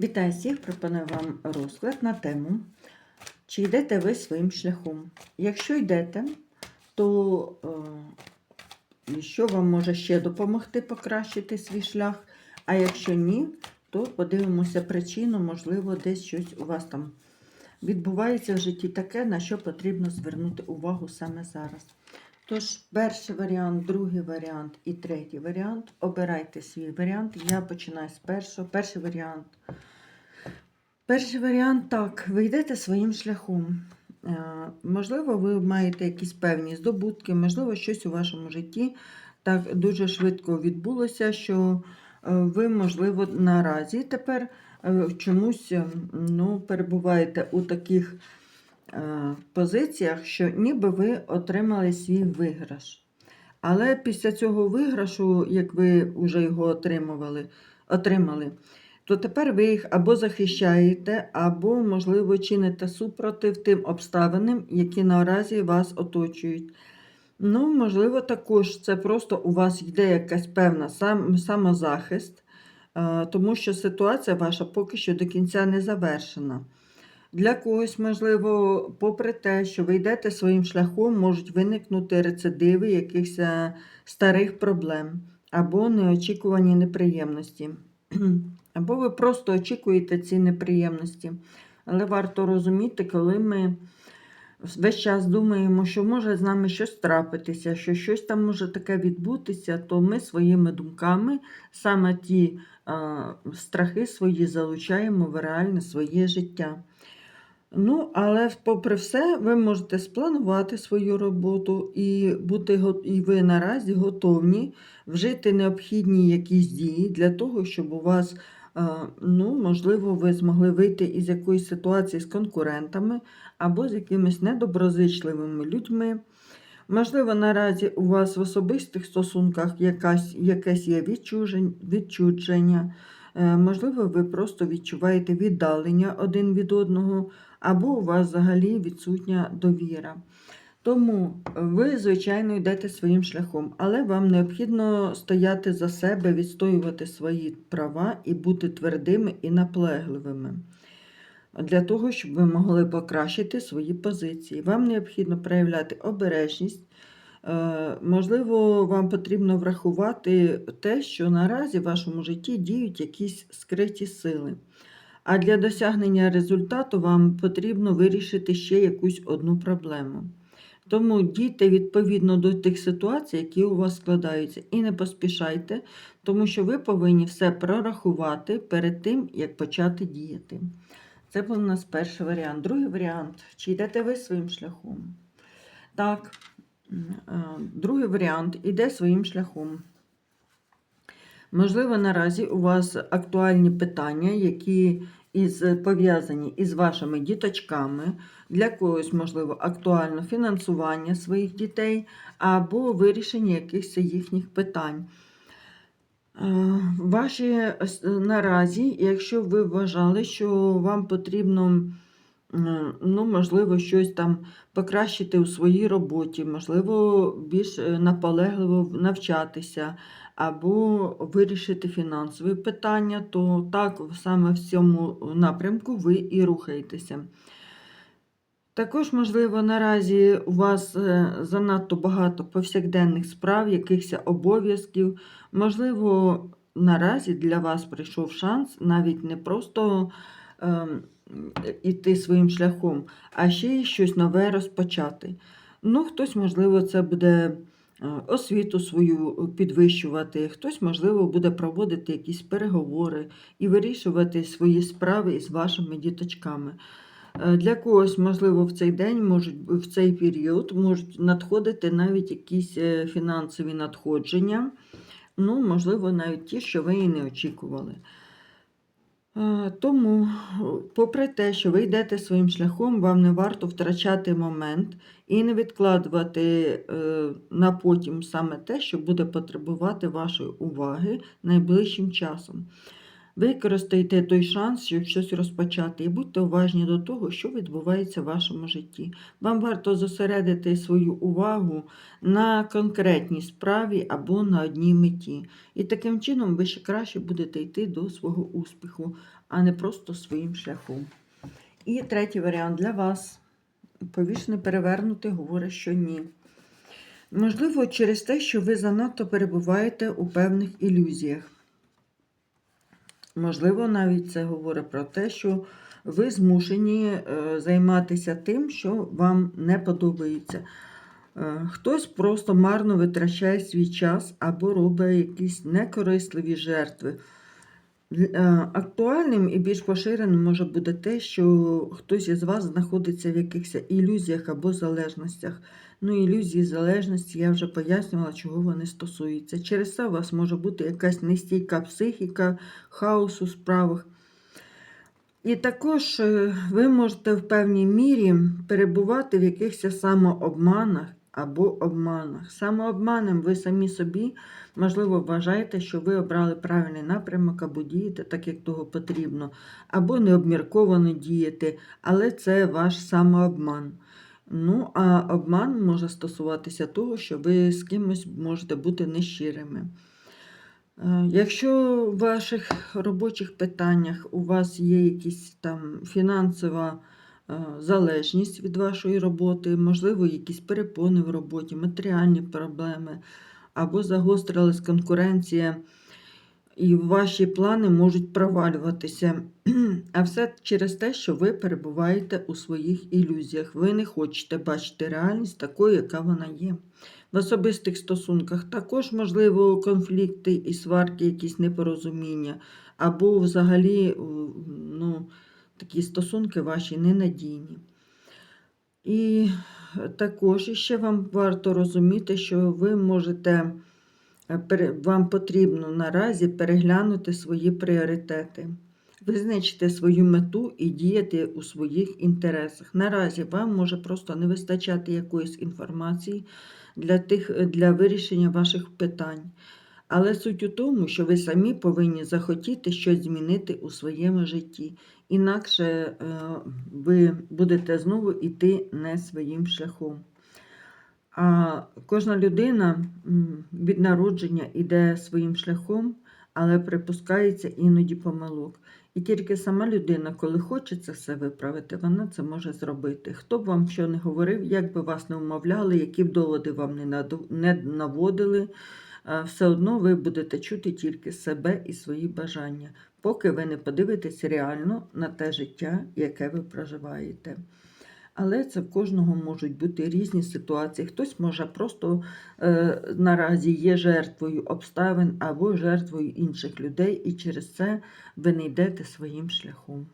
Вітаю всіх! Пропоную вам розклад на тему, чи йдете ви своїм шляхом. Якщо йдете, то е, що вам може ще допомогти покращити свій шлях? А якщо ні, то подивимося причину, можливо, десь щось у вас там відбувається в житті таке, на що потрібно звернути увагу саме зараз. Тож, перший варіант, другий варіант і третій варіант. Обирайте свій варіант. Я починаю з першого. Перший варіант. Перший варіант так, ви йдете своїм шляхом. Е, Можливо, ви маєте якісь певні здобутки, можливо, щось у вашому житті так дуже швидко відбулося, що е, ви, можливо, наразі тепер е, чомусь е, ну, перебуваєте у таких позиціях, що ніби ви отримали свій виграш. Але після цього виграшу, як ви вже його отримували, отримали, то тепер ви їх або захищаєте, або, можливо, чините супротив тим обставинам, які наразі вас оточують. Ну, можливо, також це просто у вас йде якась певна сам, самозахист, е, тому що ситуація ваша поки що до кінця не завершена. Для когось, можливо, попри те, що ви йдете своїм шляхом, можуть виникнути рецидиви якихось е, старих проблем або неочікувані неприємності. Або ви просто очікуєте ці неприємності. Але варто розуміти, коли ми весь час думаємо, що може з нами щось трапитися, що щось там може таке відбутися, то ми своїми думками саме ті а, страхи свої залучаємо в реальне своє життя. Ну, але попри все, ви можете спланувати свою роботу і бути і ви наразі готовні вжити необхідні якісь дії для того, щоб у вас, е, ну, можливо, ви змогли вийти із якоїсь ситуації з конкурентами або з якимись недоброзичливими людьми. Можливо, наразі у вас в особистих стосунках якась, якесь є відчужень- відчудження. Е, Можливо, ви просто відчуваєте віддалення один від одного, або у вас взагалі відсутня довіра. Тому ви, звичайно, йдете своїм шляхом, але вам необхідно стояти за себе, відстоювати свої права і бути твердими і наполегливими. Для того, щоб ви могли покращити свої позиції. Вам необхідно проявляти обережність. Е, Можливо, вам потрібно врахувати те, що наразі в вашому житті діють якісь скриті сили. А для досягнення результату вам потрібно вирішити ще якусь одну проблему. Тому дійте відповідно до тих ситуацій, які у вас складаються, і не поспішайте, тому що ви повинні все прорахувати перед тим, як почати діяти. Це був у нас перший варіант. Другий варіант чи йдете ви своїм шляхом? Так, другий варіант іде своїм шляхом. Можливо, наразі у вас актуальні питання, які із, пов'язані із вашими діточками. Для когось, можливо, актуально фінансування своїх дітей або вирішення якихось їхніх питань. Е, Ваші наразі, якщо ви вважали, що вам потрібно, ну, можливо, щось там покращити у своїй роботі, можливо, більш е, наполегливо навчатися, або вирішити фінансові питання, то так саме в цьому напрямку ви і рухаєтеся. Також, можливо, наразі у вас е, занадто багато повсякденних справ, якихось обов'язків. Можливо, наразі для вас прийшов шанс навіть не просто іти своїм шляхом, а ще й щось нове розпочати. Ну, хтось, можливо, це буде е, освіту свою підвищувати, хтось, можливо, буде проводити якісь переговори і вирішувати свої справи із вашими діточками. Е, Для когось, можливо, в цей день можуть в цей період можуть надходити навіть якісь е, фінансові надходження, ну, можливо, навіть ті, що ви і не очікували. Тому, попри те, що ви йдете своїм шляхом, вам не варто втрачати момент і не відкладувати е, на потім саме те, що буде потребувати вашої уваги найближчим часом. Використайте той шанс, щоб щось розпочати, і будьте уважні до того, що відбувається в вашому житті. Вам варто зосередити свою увагу на конкретній справі або на одній меті. І таким чином ви ще краще будете йти до свого успіху. а не просто своїм шляхом. І третій варіант для вас. Повішений перевернути говорить, що ні. Можливо, через те, що ви занадто перебуваєте у певних ілюзіях. Можливо, навіть це говорить про те, що ви змушені е, займатися тим, що вам не подобається. Е, Хтось просто марно витрачає свій час або робить якісь некорисливі жертви. Е, Актуальним і більш поширеним може бути те, що хтось із вас знаходиться в якихось ілюзіях або залежностях. Ну, ілюзії залежності я вже пояснювала, чого вони стосуються. Через це у вас може бути якась нестійка психіка, хаос у справах. І також е, ви можете в певній мірі перебувати в якихось самообманах або обманах. Самообманом ви самі собі, можливо, вважаєте, що ви обрали правильний напрямок або дієте так, як того потрібно, або необмірковано дієте, але це ваш самообман. Ну, а обман може стосуватися того, що ви з кимось можете бути нещирими. Е, Якщо в ваших робочих питаннях у вас є якісь там фінансова залежність від вашої роботи, можливо, якісь перепони в роботі, матеріальні проблеми, або загострилась конкуренція, і ваші плани можуть провалюватися. А все через те, що ви перебуваєте у своїх ілюзіях. Ви не хочете бачити реальність такою, яка вона є. В особистих стосунках також, можливо, конфлікти і сварки, якісь непорозуміння, або взагалі ну, такі стосунки ваші ненадійні. І також ще вам варто розуміти, що ви можете, е, вам потрібно наразі переглянути свої пріоритети, визначити свою мету і діяти у своїх інтересах. Наразі вам може просто не вистачати якоїсь інформації для, тих, для вирішення ваших питань. Але суть у тому, що ви самі повинні захотіти щось змінити у своєму житті. Інакше е, ви будете знову йти не своїм шляхом. А кожна людина від народження йде своїм шляхом, але припускається іноді помилок. І тільки сама людина, коли хоче це все виправити, вона це може зробити. Хто б вам що не говорив, як би вас не умовляли, які б доводи вам не наводили, е, все одно ви будете чути тільки себе і свої бажання, поки ви не подивитесь реально на те життя, яке ви проживаєте. Але це в кожного можуть бути різні ситуації. Хтось може просто е, наразі є жертвою обставин або жертвою інших людей, і через це ви не йдете своїм шляхом.